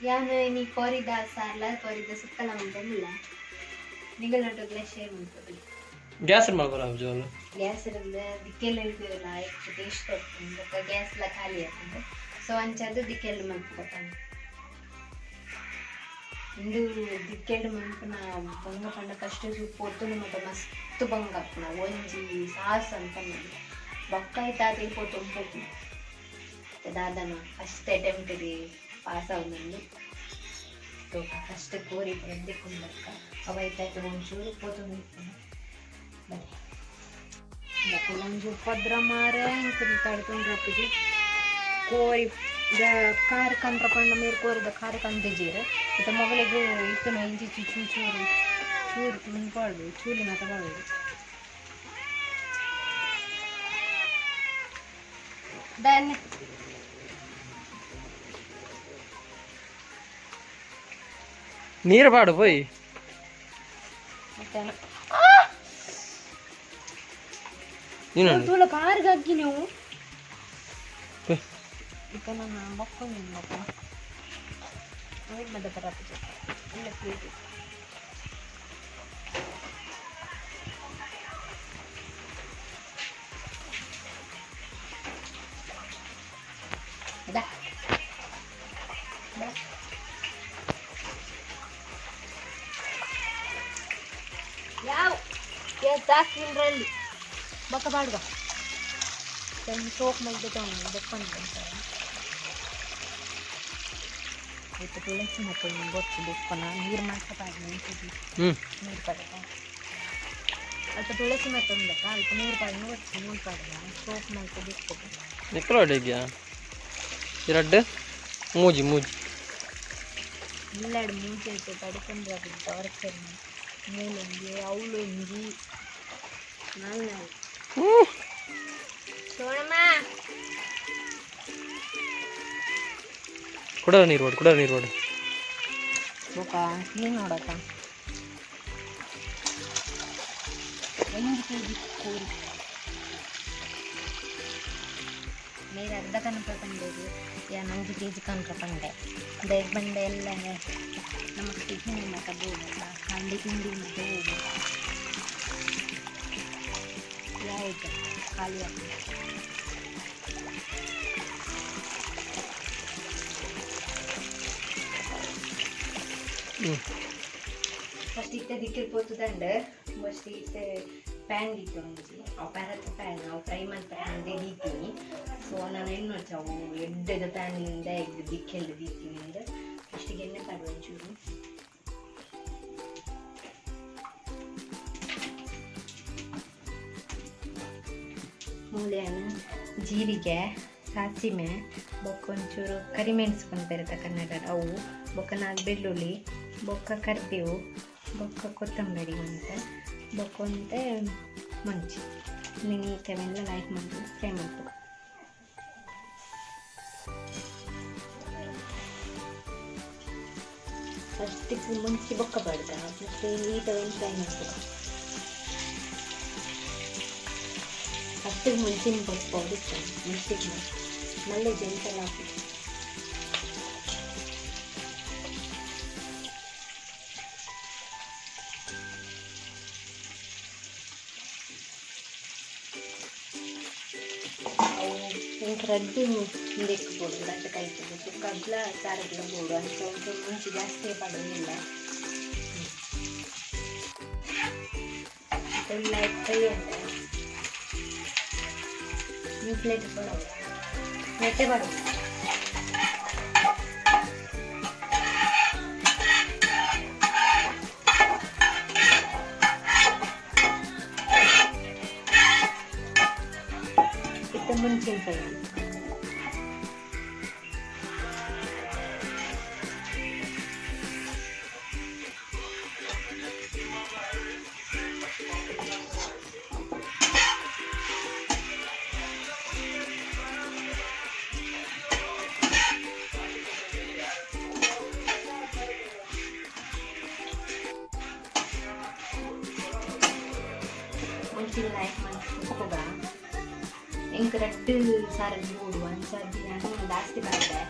ಯಾನು ನೀ ಕೋರಿದ ಸಾರ್ಲ ಕೋರಿದ ಸುಕ್ಕಲ ಉಂಟಲ್ಲ ನಿಗಳೊಟ್ಟಿಗೆ ಶೇರ್ ಉಂಟು ಗ್ಯಾಸ್ ಮಾಡ್ಬಾರ ಅಲ್ಲ ಗ್ಯಾಸ್ ಇರೋದು ದಿಕ್ಕೆಲ್ಲ ಎಷ್ಟು ಟೇಸ್ಟ್ ಆಗ್ತದೆ ಗ್ಯಾಸ್ ಎಲ್ಲ ಖಾಲಿ ಆಗ್ತದೆ. ಸೊ ಅಂಚದು ದಿಕ್ಕೆಲ್ಲ ಮಾಡ್ಕೊತಾನೆ ಇಂದು ದಿಕ್ಕೆಡು ಮಂಪನ ಬಂಗ ಪಂಡ ಕಷ್ಟ ಪೊತ್ತುನು ಮತ್ತೆ ಮಸ್ತ್ ಬಂಗ ಅಪ್ಪನ ಒಂಜಿ ಸಾಸ್ ಅಂತ ಮಾಡಿ ಬೊಕ್ಕ ಇದ್ದಾದ ಪೊತ್ತು ಉಂಟು ದಾದನ ಫಸ್ಟ್ ಅಟೆಂಪ್ಟ್ ಪಾಸ್ ಆಗುದಂದು ತೋಕ ಫಸ್ಟ್ ಕೋರಿ ಬಂದೆ ಕುಂದಕ್ಕ ಅವೈತಾಯ್ತು ಒಂಚೂರು ಪೊತ್ತು ನಿಂತಾನೆ ಬನ್ನಿ ಒಂಚೂರು ಪದ್ರ ಮಾರೆ ತಡ್ಕೊಂಡ್ರಪ್ಪಿಗೆ ಕೋರಿ ಕಾರ್ ಕಂಡ್ರ ಪಂಡ ಮೇರ್ ಕೋರಿದ ಕಾರ್ ಕಂದಿಜೀರು ಮತ್ತೆ ಮೊಗಳಿಗೂ ಇತ್ತು ಇಂಚಿ ಚೂ ಚೂ ಚೂರು ಚೂರು ಮುಂದ್ಕೊಳ್ದು ಚೂಲಿ ಮತ್ತೆ ಬರೋದು ಧನ್ಯ ನೀರು ಬಾಡು போய் ಮತ್ತೆ ನೀನು ತುಳ ಕಾರ್ಗೆ ಹಾಕಿ ನೀವು ಹೋಯ್. ಇಕ ನನ್ನ ಮಕ್ಕಳು ಸಾಕಿಲ್ರಲ್ಲಿ. ಬೊಕ್ಕ ಬಾಡುವ ಸೋಪ್ ಮಲ್ಗೆ ತಗೊಂಡು ಬೊಕ್ಕಂಡು ಅಂತಾರೆ ತುಳಸಿ ಮತ್ತು ಬೊತ್ತು ಬೊಕ್ಕನ ನೀರು ಮಾಡ್ಕೋಬಾರ್ದು ನೀರು ಪಡಕ ಅಲ್ಪ ತುಳಸಿ ಮತ್ತು ಒಂದಕ್ಕ ಅಲ್ಪ ನೀರು ಪಾಡನು ಒಟ್ಟು ಮೂರು ಪಾಡಲ ಸೋಪ್ ಮಲ್ಕೆ ಬಿಟ್ಬೇಕು ಎಕ್ಕಡ ಅಡಿಗೆಯಾ ಎರಡು ಮೂಜಿ ಮೂಜಿ. ಇಲ್ಲಾಡು ಮೂಜಿ ಐತೆ ಪಡಿಕೊಂಡ್ರೆ ಅದು नहीं नहीं छोड़ माँ ಕುಡರ ನೀರು ಓಡಿ ಕುಡರ ನೀರು ಓಡಿ ಬೊಕ ನೀನು ನೋಡಕ್ಕ ಐದು ಕೆ ಜಿ ಕೋರಿ ನೀರು ಅರ್ಧ ಕನ್ಕೊಂಡ್ಬಿಟ್ಟಿದ್ವಿ ಯಾ ನಂಗೆ ಕೆ ಜಿ ಕನ್ಕೊಂಡೆ ಬೇಗ ಬಂಡೆ ಎಲ್ಲ ನಮ್ಮ ಟಿಫಿನ್ ಮಾಡ್ಕೊಂಡು ಹೋಗಲ್ಲ ಹಂಡಿ ತಿಂಡಿ ಮತ್ತೆ ಹೋಗ್ಬೇಕು ಯಾವುದು ಖಾಲಿ ಆಗ್ತದೆ ಹ್ಞೂ ಫಸ್ಟ್ ಇತ್ತೆ ದಿಕ್ಕಿಲ್ ಪೋತುದಂಡ ಫಸ್ಟ್ ಇತ್ತೆ ಪ್ಯಾನ್ ದಿತ್ತು ಒಂಜಿ ಅವು ಪ್ಯಾರತ್ತ ಪ್ಯಾನ್ ಅವು ಫ್ರೈ ಮಾಡ್ತಾ ಪ್ಯಾನ್ ದೀತೀನಿ ಸೊ ನಾನು ಏನು ನೋಡ್ಚ ಅವು ಎಡ್ಡದ ಪ್ಯಾನಿಂದ ಎದ್ದು ದಿಕ್ಕೆಲ್ಲ ದೀತೀನಿ ಅಂದ್ರೆ ಫಸ್ಟಿಗೆ ಎಣ್ಣೆ ಪಾಡು ಒಂಚೂರು ಮೂಲೆಯನ್ನು ಜೀರಿಗೆ, ಸಾಸಿಮೆ ಬೊಕ್ಕ ಒಂಚೂರು ಕರಿಮೆಣಸ್ಕೊಂಡು ಬರುತ್ತೆ ಕನ್ನಡ ಅವು ಬೊಕ್ಕ ನಾಲ್ಕು ಬೆಳ್ಳುಳ್ಳಿ, ಬೊಕ್ಕ ಕರಿಬೇವು, ಬೊಕ್ಕ ಕೊತ್ತಂಬರಿ ಅಂತ ಬೊಕ್ಕ ಮುಂಚೆ. ನೀಟಾಗೆಲ್ಲ ಲೈಟ್ ಮಾಡಿ ಫ್ರೈ ಮಾಡ್ಬೇಕು. ಫಸ್ಟಿಗೆ ಮುಂಚೆ ಬೊಕ್ಕ ಬಾಡ್ದ, ಮತ್ತೆ ನೀಟವೆಲ್ಲ ಫ್ರೈ ಮಾಡ್ಬೇಕು. ಅಷ್ಟಿಗೆ ಮೆಣಸಿನ ಪೌಡರ್ ಮಿಕ್ಸಿಗೆ ಮళ్ళీ ಜಂಟಲ್ಲಿ ಹಾಕಿ ರೆಡ್ಡು ಬೇಕಿರ್ಬೋದು ಗಂಟ ಕಾಯ್ತಿರ್ಬೇಕು ಕಬ್ಲ ಸಾರಿಗಿರ್ಬೋದು ಅಂತ ಒಂದು ಮುಂಚೆ ಜಾಸ್ತಿ ಪಡೋದಿಲ್ಲ ಎಲ್ಲ ಕೈ ಅಂತ ప్లేట్ పడవు మెట్టబడవు ఇంత ముందు ಸಾರಲ್ಲಿ ಮೂರು ಒಂದು ಸರ್ತಿ ನಾನು ಜಾಸ್ತಿ ಮಾಡಿದೆ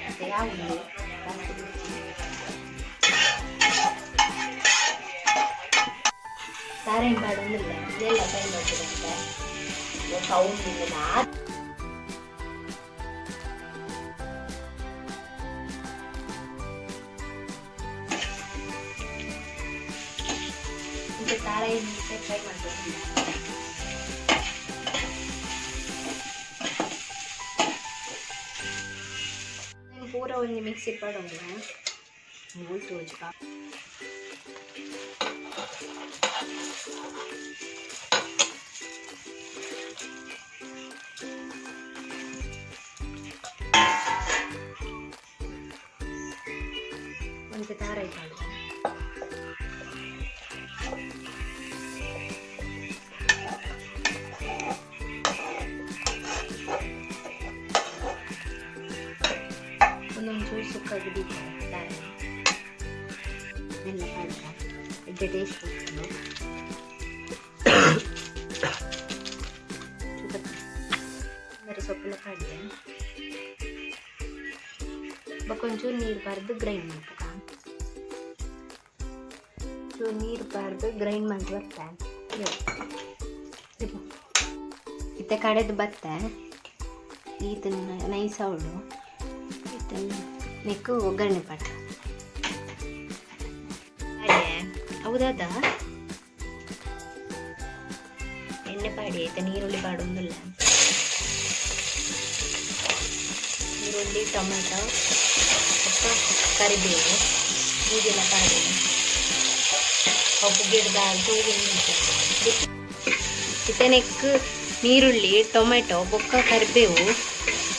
ಮತ್ತೆ ಯಾವುದು ಸಾರೇನು ಮಾಡೋದಿಲ್ಲ ಎಲ್ಲ ಕೈ ಮಾಡ್ತಿರಂತೆ ಕೌಂಟಿಂದ ಕಾಯಿ ನೀಟಾಗಿ ಫ್ರೈ ಮಾಡ್ಕೊತೀನಿ ನಾನು ಪೂರ ಒಂದು ಮಿಕ್ಸಿ ಪಾಡೋದು ನೀವು ತೋರಿಸ್ತಾ ಒಂದು ತಾರ ಇದ್ದಾಳೆ ಬಿಡಿ ಎಲ್ಲ ಮಾಡ್ತಾ ಇದು ಟೇಸ್ಟ್ ಬರೀ ಸೊಪ್ಪೆಲ್ಲ ಕಾಡಿದೆ ಬಕ್ಕೊಂಚೂರು ನೀರು ಬಾರ್ದು ಗ್ರೈಂಡ್ ಮಾಡ್ಬೇಕ ಚೂರು ನೀರು ಬಾರ್ದು ಗ್ರೈಂಡ್ ಮಾಡಿ ಬರ್ತಾ ಇತ್ತೆ ಕಡೆದು ಬತ್ತೆ ಈತನ ನೈಸ್ ಅವಳು ಈತನ ನೆಕ್ಕು ಒಗ್ಗರಣೆ ಪಾಟ ಹೌದಾದ? ಎಣ್ಣೆ ಪಾಡಿ ಆಯ್ತಾ? ನೀರುಳ್ಳಿ ಪಾಡೊಂದಿಲ್ಲ ಈರುಳ್ಳಿ ಟೊಮೆಟೊ ಕರಿಬೇವು ಹೀಗೆಲ್ಲ ಪಾಡಿ. ಕಬ್ಬು ಗಿಡದ ಇತನೆಕ್ ನೀರುಳ್ಳಿ, ಟೊಮೆಟೊ ಬೊಕ್ಕ ಕರಿಬೇವು,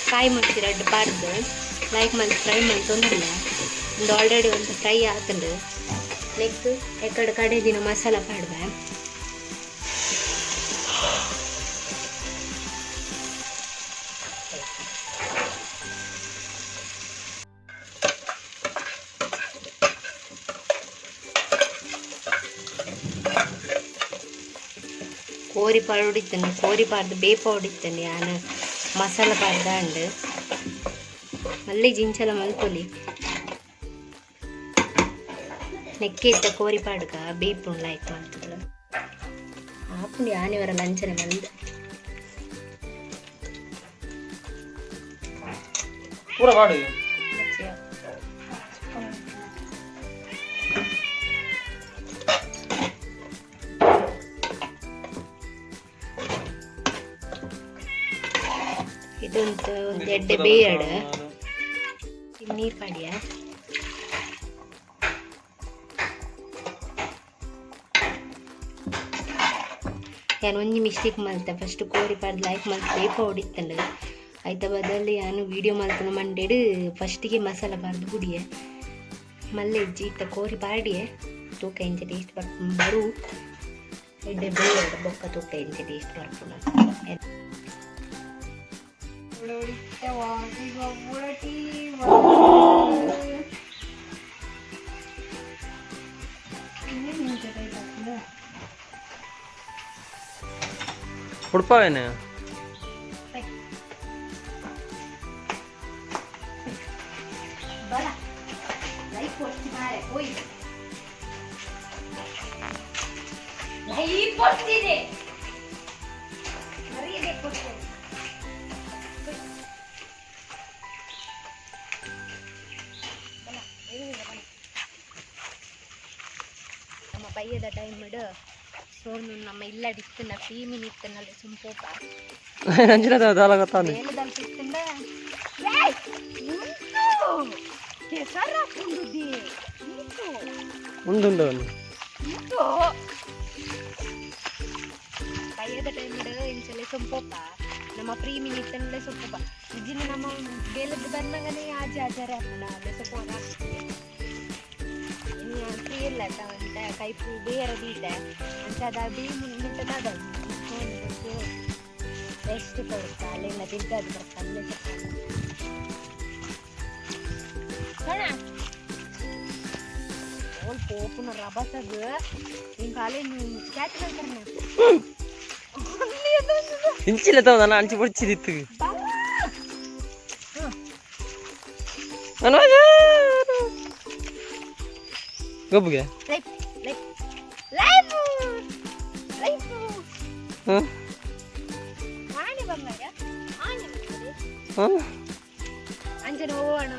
ಕಾಯಿ ಮುಚ್ಚಿ ರೆಡ್ ಪಾಡ್ದು. ಲೈಕ್ ಮಂತ್ ಫ್ರೈ ಮಂತೊಂದಿಲ್ಲ ಒಂದು ಆಲ್ರೆಡಿ ಒಂದು ಫ್ರೈ ಆತಂಡು ನೆಕ್ಸ್ಟ್ ಎಕಡೆ ಕಡೆ ದಿನ ಮಸಾಲ ಪಾಡ್ದೆ ಕೋರಿ ಪಾಡು ಹೊಡಿತಾನೆ ಕೋರಿ ಪಾಡ್ದು ಬೇಪ ಹೊಡಿತಾನೆ ಆನ ಮಸಾಲ ಪಾಡ್ದ ಅಂಡ್ ಮಲ್ಲಿ ಜಿಂಚಲ ಮಲ್ಪೊಲಿ ನೆಕ್ಕೆ ಇಟ್ಟ ಕೋರಿ ಪಾಡ್ಗ ಬೇಪ್ ಉಂಡ್ಲಾಯ್ತು ಅಂತಗಳು ಆಪುಂಡಿ ಆನೆವರ ಲಂಚನೆ ಮಲ್ದ ಪೂರ ಪಾಡು ಇದೊಂದು ಒಂದು ಎಡ್ಡೆ ಬೇಯಡ್ ನೀರು ಪಾಡಿಯ ಯಾನು ಒಂಜಿ ಮಿಸ್ಟೇಕ್ ಮಲ್ತೆ ಫಸ್ಟ್ ಕೋರಿ ಪಾಡ್ದು ಲೈಕ್ ಮಲ್ತು ಬೇಪ ಹೊಡಿತಲ್ಲ ಆಯ್ತ ಬದಲು ನಾನು ವಿಡಿಯೋ ಮಲ್ತನ ಮಂಡೇಡು ಫಸ್ಟಿಗೆ ಮಸಾಲ ಬಾರ್ದು ಗುಡಿಯೆ. ಮಲ್ಲೆ ಇಜ್ಜಿ ಇತ್ತ ಕೋರಿ ಪಾಡಿಯೆ. ತೂಕ ಇಂಚ ಟೇಸ್ಟ್ ಬರ್ ಬರು. ಎಡ್ಡೆ ಬೇಡ ಬೊಕ್ಕ ತೂಕ ಇಂಚ ಟೇಸ್ಟ್ 물을 때워지고 물을 띄워 있는 문제가 있었구나 볼바에는? 봐라 라이프 오지 말해 보이 라이프 오지네 ಬೈಯದ ಟೈಮ್ ಇಡು. ಸೋನು ನಮ್ಮ ಇಲ್ಲಡಿತ್ತನ ಫೀಮಿನ್ ಇತ್ತನಲ್ಲಿ ಸುಂಪೋಪ ಅಂಚಿನ ದಾಲ ಗೊತ್ತಾನೆ ಬೇಲದಲ್ಲಿ ಸಿಕ್ತಂಡ ಕೆಸರ ಕುಂದುದಿ ನಿಂತು. ಉಂದುಂಡು. ಅವನು ನಿಂತು ಕೈಯದ ಟೈಮ್ ಇಂಚಲೆ ಸುಂಪೋಪ ನಮ್ಮ ಪ್ರೀಮಿ ನಿತ್ತನಲ್ಲೇ ಸೊಪ್ಪಪ್ಪ ನಿಜಿನ ನಮ್ಮ ಬೇಲದ್ದು ಬಂದಂಗನೇ ಆಜಿ ಆಚಾರ ಅಲ್ಲೇ ಸೊಪ್ಪ ಇಲ್ಲ ಅಂತ ಕೈ ಪೂ ಬೇರೆ ಬೀದೆ ಅಂತ ಅದ ಬೀ ನಿಂತದ ರೆಸ್ಟ್ ಕೊಡುತ್ತಾ ಅಲ್ಲೆಲ್ಲ ಬಿದ್ದದು ಬರ್ತಾ ಅಲ್ಲೇ ಸೊಪ್ಪ ಓಲ್ ಪೋಪುನ ರಭಸದ ನಿನ್ ಕಾಲೇ ನೀನು ಕ್ಯಾಚ್ ಮಾಡ್ತಾರೆ ಇಂಚಿಲ್ಲ ತವ ನಾನು ಅಂಚಿ ಬಿಡ್ಚಿದಿತ್ತು ಅನುರಾಜ ಗಬ್ಬುಗೆ ಅಂಜನ ಹೋಗೋಣ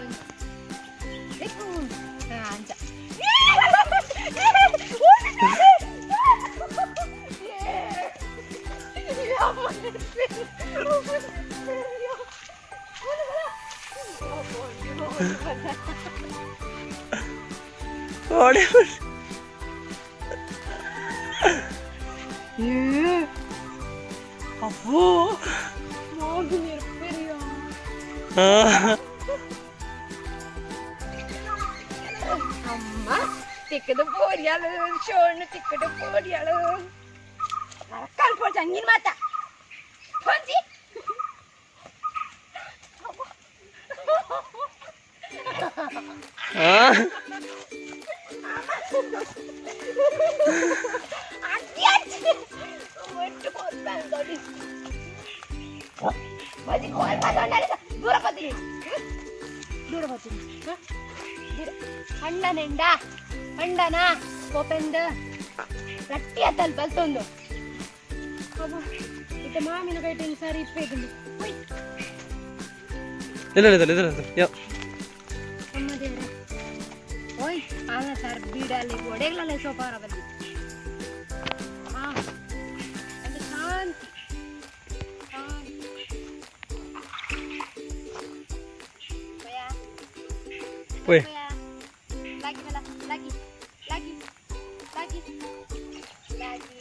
അമ്മ ടിക്കറ്റ് പോരിയാൾ ഷോണ് ടിക്കറ്റ് പോരിയാൾ നടക്കാൻ പോ ചങ്ങിൻ മാത്ത പോഞ്ചി ആ? Mas de qual é o padrão dela? Dura, padrinho! ದೂರ ಬರ್ತೀನಿ ಹಣ್ಣ ನೆಂಡ. ಹಣ್ಣನ ಕೋಪೆಂದ ರಟ್ಟಿ ಅತ್ತಲ್ ಬಲ್ತೊಂದು ಇದು ಮಾವಿನ ಬೈಟಲ್ ಸರಿ ಇಪ್ಪೇಗಿಲ್ಲ ಇಲ್ಲ ಇಲ್ಲ ಇಲ್ಲ ಇಲ್ಲ ಅಮ್ಮ ದೇವ್ರೆ. ಓಯ್ ಆನ ಸರ್ ಬೀಡಲ್ಲಿ ಒಡೆಗ್ಲಲ್ಲ ಸೋಪಾರ ಬಲ್ಲಿ ಓಯ್ Lagi na lang. Lagi. Lagi. Lagi. Lagi.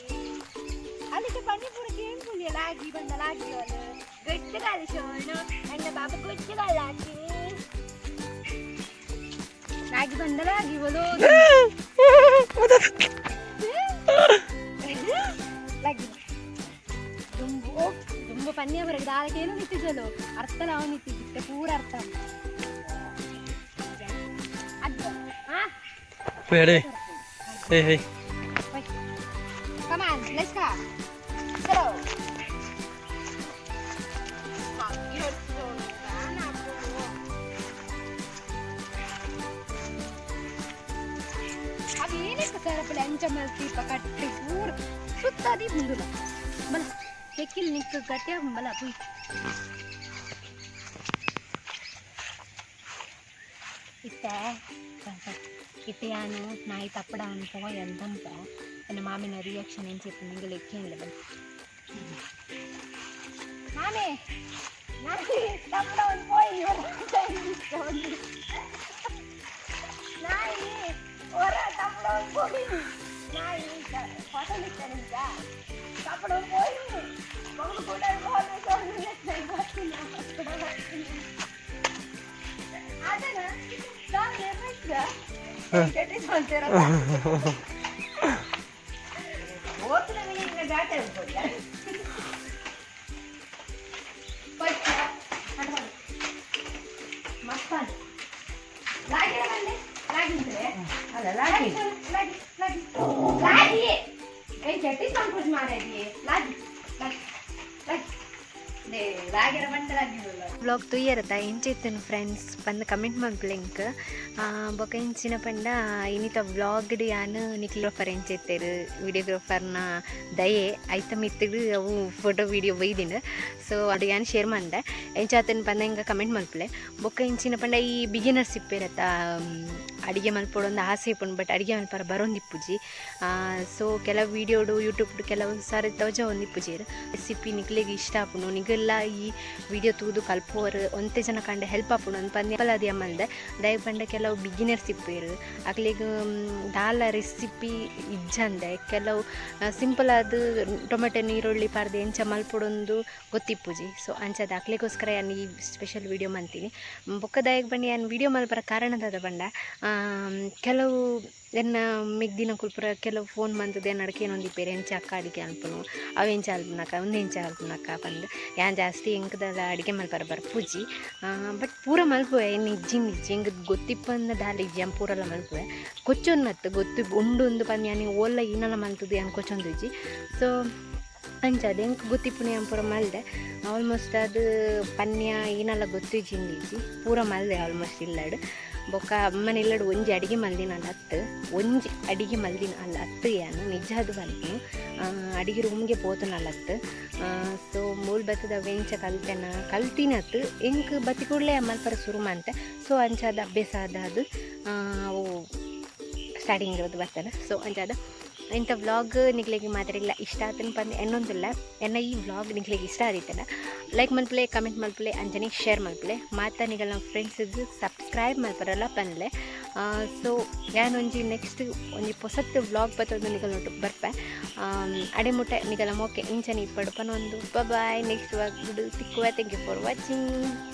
ಅದಕ್ಕೆ ಬನ್ನಿ ಪೂರ ಗೇಮ್ ಪುಲಿಯ ಲಾಗಿ ಬಂದ ಲಾಗಿ ಅವನು ಗಟ್ಟಿಗಾಲ ಶೋನು ನನ್ನ ಬಾಬು ಗಟ್ಟಿಗಾಲ ಹಾಕಿ ಲಾಗಿ ಬಂದ ಲಾಗಿ ಬಲು ಲಾಗಿ ದುಂಬು ದುಂಬು ಪನ್ಯ ಬರಗೆ ದಾರಕ್ಕೆ ಏನು ನಿಂತಿದ್ದಲು ಅರ್ಥ ನಾವು ನಿಂತಿದ್ದೆ ಪೂರ ಅರ್ಥ Wait, hey. Hey, hey. Wait. Come on, let's go. So. ಅವೇನಕ್ಕೆ ಸರಪ ಲಂಚ ಮಲ್ತಿ ಪಕಟ್ಟಿ ಪೂರ್ ಸುತ್ತಾದಿ ಮುಂದುಲ ಬಲ ಹೆಕ್ಕಿಲ್ ನಿಕ್ಕ ಗಟ್ಯಾಗ ಬಲ ಪುಯ್ ಇತ್ತೆ ಇತ್ತೆ ಯಾನು ನಾಯಿ ತಪ್ಪಡ ಅನ್ಕೋ ಎಂದಂಪ ನನ್ನ ಮಾಮಿನ ರಿಯಾಕ್ಷನ್ ಏನು చెప్పి ನಿಂಗೆ ಲೆಕ್ಕ ಇಲ್ಲ ಬನ್ನಿ ಮಾಮಿ ನಾಯಿ ತಪ್ಪಡ ಅನ್ಕೋಯಿ ನಾಯಿ ಹೊರ ತಪ್ಪಡ ಅನ್ಕೋಯಿ ನಾಯಿ ಫೋಟೋ ಇರ್ತಾನೆ ಈಗ ತಪ್ಪಡ ಅನ್ಕೋಯಿ ಮಗಳು ಕೆಟ್ಟಿಸ್ಕೊಂತೀರ ತುಯ್ಯರತ ಇಂಚಿತ್ತಿನ ಫ್ರೆಂಡ್ಸ್ ಪಂದ್ ಕಮೆಂಟ್ ಮಾಡ್ಲಿಂಕ್ ಬೊಕ ಇಂಚಿನ ಪಂಡ ಇನಿತ ವ್ಲಾಗ್ಡ್ ಯಾನ್ ನಿಕ್ಲೋಫರ್ ಎಂಚಿತ್ತೇರು ವಿಡಿಯೋಗ್ರಾಫರ್ನ ದಯೆ ಐತ ಮಿತ್ತಿಡು ಅವು ಫೋಟೋ ವಿಡಿಯೋ ಬೈದಿನ ಸೊ ಅದು ಯಾನ್ ಶೇರ್ ಮಾಡ್ದೆ ಎಂಚಾತನ ಪಂದ ಹಿಂಗೆ ಕಮೆಂಟ್ ಮನ್ಪುಲೆ ಬೊಕ ಇಂಚಿನ ಪಂಡ ಈ ಬಿಗಿನರ್ಸ್ ಇಪ್ಪಿರತ್ತ ಅಡಿಗೆ ಮಲ್ಪೊಡೊಂದು ಆಸೆ ಇಪ್ಪುಂಡು ಬಟ್ ಅಡಿಗೆ ಮಲ್ಪರ ಬರೋಂದಿಪ್ಪುಜಿ ಸೊ ಕೆಲವು ವೀಡಿಯೋಡು ಯೂಟ್ಯೂಬ್ ಕೆಲವು ಸಾರಿ ತವಜ ಒಂದಿಪ್ಪುಜೇರು ರೆಸಿಪಿ ನಿಕ್ಲಿಗೆ ಇಷ್ಟ ಆಪುಂಡು, ನಿಗಲ್ಲ ಈ ವಿಡಿಯೋ ತೂದು ಕಲ್ಪೋರು ಒಂದೇ ಜನ ಕಂಡ ಹೆಲ್ಪ್ ಆಪುಂಡು ಒಂದು ಪಂದ್ಯ. ಅದು ಎಮ್ಮಲ್ದೆ ದಯ ಬಂಡ ಕೆಲವು ಬಿಗಿನರ್ಸ್ ಇಪ್ಪೇರು ಅಕ್ಲಿಗೆ ದಾಲ ರೆಸಿಪಿ ಇಜ್ಜಂದೆ. ಕೆಲವು ಸಿಂಪಲ್ ಆದ ಟೊಮೆಟೊ, ನೀರುಳ್ಳಿ, ಪಾರ್ದು, ಎಂಚ, ಮಲ್ಪೊಡೊಂದು ಗೊತ್ತಿಪ್ಪುಜಿ. ಸೊ ಅಂಚದ ಅಕ್ಲಿಗೋಸ್ಕರ ನಾನು ಈ ಸ್ಪೆಷಲ್ ವಿಡಿಯೋ ಮಾಡ್ತೀನಿ ದಯಕ್ಕೆ ಬನ್ನಿ ನಾನು ವಿಡಿಯೋ ಮಲ್ಪರ ಕಾರಣದಾದ ಬಂಡ. ಕೆಲವು ಎನ್ನ ಮಿಗ್ದಿನ ಕುಲ್ಪುರ ಕೆಲವು ಫೋನ್ ಬಂದದೆ ನಡಕೇನೊಂದು ಪೇರು ಎಂಚ ಅಕ್ಕ ಅಡಿಗೆ ಅನ್ಪನು ಅವು ಎಂಚ ಅಲ್ಪನಕ್ಕ ಒಂದು ಎಂಚ ಅಲ್ಪನಕ್ಕ ಬಂದು ಯಾನ್ ಜಾಸ್ತಿ ಹೆಂಗದಲ್ಲ ಅಡಿಗೆ ಮಲ್ಪರ ಬರ್ಪುಜಿ ಬಟ್ ಪೂರ ಮಲ್ಪುವೆ ನಿಜ್ಜಿ ನಿಜ್ಜಿ ಹೆಂಗೆ ಗೊತ್ತಿಪ್ಪಂದ ದಾಲಿ ಇಜ್ಜಿ ಅನ್ ಪೂರೆಲ್ಲ ಮಲ್ಪುವೆ ಕೊಚ್ಚೊನ್ನತ್ತು ಗೊತ್ತು ಉಂಡು ಒಂದು ಬಂದು ಯಾನಿ ಓಲ್ಲ ಇನ್ನೆಲ್ಲ ಮಲ್ತದೆ ಏನು ಕೊಚ್ಚೊಂದು ಇಜ್ಜಿ. ಸೊ ಅಂಚ ಎಂಕ್ ಗೊತ್ತಿಪ್ಪುನೆ ಪೂರ ಮಲ್ದೆ. ಆಲ್ಮೋಸ್ಟ್ ಅದು ಪನ್ಯ ಏನಲ್ಲ ಗೊತ್ತಿಜಿಂದಿಜಿ ಪೂರ ಮಲ್ದೆ ಆಲ್ಮೋಸ್ಟ್ ಇಲ್ಲಡ್. ಬೊಕ್ಕ ಅಮ್ಮನ ಇಲ್ಲಡು ಒಂಜಿ ಅಡಿಗೆ ಮಲ್ದಿನ ಅಲ್ಲ ಹತ್ತು ಒಂಜಿ ಅಡಿಗೆ ಮಲ್ದಿನ ಅಲ್ಲ ಹತ್ತು ಏನು ನಿಜ ಅದು ಬಂತು ಅಡಿಗೆ ರೂಮ್ಗೆ ಹತ್ತು ಸೊ ಮೂಲ್ ಬತ್ತದ ವೆಂಚ ಕಲ್ತೆನ ಕಲ್ತಿನತ್ತು ಎಂಕ್ ಬತ್ತಿ ಕೂಡಲೇ ಪರ ಶುರು ಮಾಡ್ತೆ ಸೊ ಅಂಚಾದ ಅಭ್ಯಾಸ ಅದು ಸ್ಟಾರ್ಟಿಂಗ್ ಇರೋದು ಬರ್ತಾನೆ ಸೊ ಅಂಚಾದ ಇಂಥ ವ್ಲಾಗ್ ನಿಗ್ಲಿಗೆ ಇಲ್ಲ, ಇಷ್ಟ ಆತನ ಬಂದು ಎನ್ನೊಂದಿಲ್ಲ. ಎನ್ನ ಈ ವ್ಲಾಗ್ ನಿಗ್ಲಿಗೆ ಇಷ್ಟ ಆದಿತ್ತಲ್ಲ ಲೈಕ್ ಮಲ್ಪಲೆ ಕಮೆಂಟ್ ಮಲ್ಪಲೆ, ಅಂಜನೆ ಶೇರ್ ಮಲ್ಪಲೆ. ಮಾತ ನಿಗಲ್ ನಮ್ಮ ಫ್ರೆಂಡ್ಸಿಗೆ ಸಬ್ಸ್ಕ್ರೈಬ್ ಮಲ್ಪರಲ್ಲ ಬಂದಲೆ ಸೊ ಒಂಜಿ ನೆಕ್ಸ್ಟ್ ಒಂಜಿ ಹೊಸತ್ತು ವ್ಲಾಗ್ ಬತ್ತೊಂದು ನಿಗಲ್ ನೋಟು ಬರ್ಪೆ. ಅಡೆ ಮುಟ್ಟೆ ನಿಗಲ ಮೋಕೆ ಇಂಚನೆ ಇಪ್ಪಡು ಪನೊಂದು bye next vlog ತಿಕ್ಕುವ. Thank you for watching